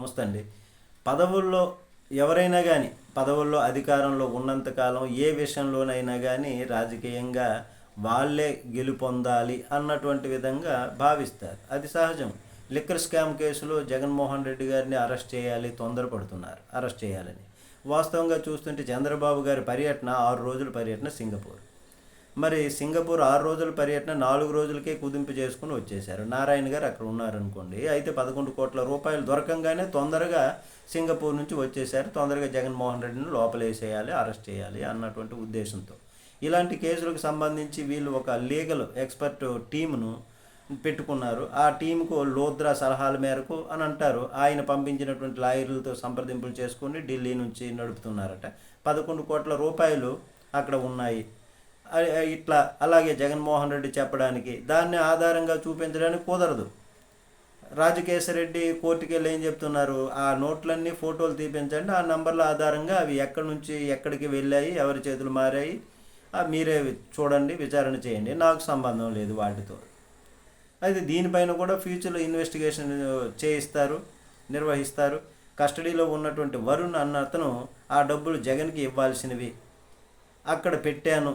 నమస్తే అండి. పదవుల్లో ఎవరైనా కానీ పదవుల్లో అధికారంలో ఉన్నంతకాలం ఏ విషయంలోనైనా కానీ రాజకీయంగా వాళ్ళే గెలుపొందాలి అన్నటువంటి విధంగా భావిస్తారు. అది సహజం. లిక్కర్ స్కామ్ కేసులో జగన్మోహన్ రెడ్డి గారిని అరెస్ట్ చేయాలి తొందరపడుతున్నారు. అరెస్ట్ చేయాలని. వాస్తవంగా చూస్తుంటే చంద్రబాబు గారి పర్యటన ఆరు రోజుల పర్యటన సింగపూర్. మరి సింగపూర్ ఆరు రోజుల పర్యటన నాలుగు రోజులకే కుదింపు చేసుకుని వచ్చేశారు. నారాయణ గారు అక్కడ ఉన్నారనుకోండి. అయితే పదకొండు కోట్ల రూపాయలు దొరకంగానే తొందరగా సింగపూర్ నుంచి వచ్చేశారు. తొందరగా జగన్మోహన్ రెడ్డిని లోపలేసేయాలి అరెస్ట్ చేయాలి అన్నటువంటి ఉద్దేశంతో. ఇలాంటి కేసులకు సంబంధించి వీళ్ళు ఒక లీగల్ ఎక్స్పర్ట్ టీమును పెట్టుకున్నారు. ఆ టీంకు లోద్రా సలహాల మేరకు అని అంటారు. ఆయన పంపించినటువంటి లాయర్లతో సంప్రదింపులు చేసుకుని ఢిల్లీ నుంచి నడుపుతున్నారట. పదకొండు కోట్ల రూపాయలు అక్కడ ఉన్నాయి. ఇట్లా అలాగే జగన్మోహన్ రెడ్డి చెప్పడానికి దాన్ని ఆధారంగా చూపించడానికి కుదరదు. రాజకేశ్వరెడ్డి కోర్టుకి వెళ్ళి ఏం చెప్తున్నారు? ఆ నోట్లన్నీ ఫోటోలు తీపించండి. ఆ నంబర్ల ఆధారంగా అవి ఎక్కడి నుంచి ఎక్కడికి వెళ్ళాయి ఎవరి చేతులు మారాయి మీరే చూడండి విచారణ చేయండి. నాకు సంబంధం లేదు వాటితో. అయితే దీనిపైన కూడా ఫ్యూచర్లో ఇన్వెస్టిగేషన్ చేయిస్తారు నిర్వహిస్తారు. కస్టడీలో ఉన్నటువంటి వరుణ్ అన్న అతను ఆ డబ్బులు జగన్కి ఇవ్వాల్సినవి. అక్కడ పెట్టాను.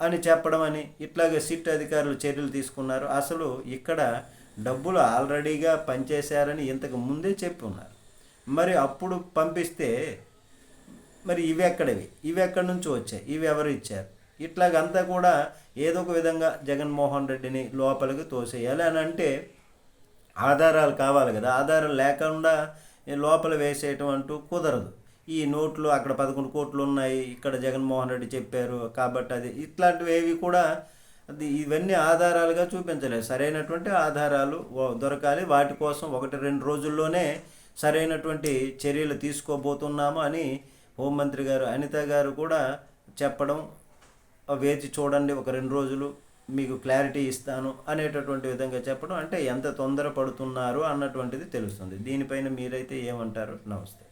అని చెప్పడం అని ఇట్లాగే సిట్ అధికారులు చర్యలు తీసుకున్నారు. అసలు ఇక్కడ డబ్బులు ఆల్రెడీగా పనిచేశారని ఇంతకు ముందే చెప్పి ఉన్నారు మరి అప్పుడు పంపిస్తే మరి ఇవి ఎక్కడవి? ఇవి ఎక్కడి నుంచి వచ్చాయి? ఇవి ఎవరు ఇచ్చారు? ఇట్లాగంతా కూడా ఏదో ఒక విధంగా జగన్మోహన్ రెడ్డిని లోపలికి తోసేయాలి అని అంటే ఆధారాలు కావాలి కదా. ఆధారాలు లేకుండా లోపల వేసేయటం అంటూ కుదరదు. ఈ నోట్లు అక్కడ పదకొండు కోట్లు ఉన్నాయి ఇక్కడ జగన్మోహన్ రెడ్డి చెప్పారు కాబట్టి అది ఇట్లాంటివి ఏవి కూడా అది ఇవన్నీ ఆధారాలుగా చూపించలేదు. సరైనటువంటి ఆధారాలు దొరకాలి. వాటి కోసం ఒకటి రెండు రోజుల్లోనే సరైనటువంటి చర్యలు తీసుకోబోతున్నాము అని హోంమంత్రి గారు అనిత గారు కూడా చెప్పడం వేచి చూడండి ఒక రెండు రోజులు మీకు క్లారిటీ ఇస్తాను అనేటటువంటి విధంగా చెప్పడం అంటే ఎంత తొందర పడుతున్నారు అన్నటువంటిది తెలుస్తుంది. దీనిపైన మీరైతే ఏమంటారు? నమస్తే.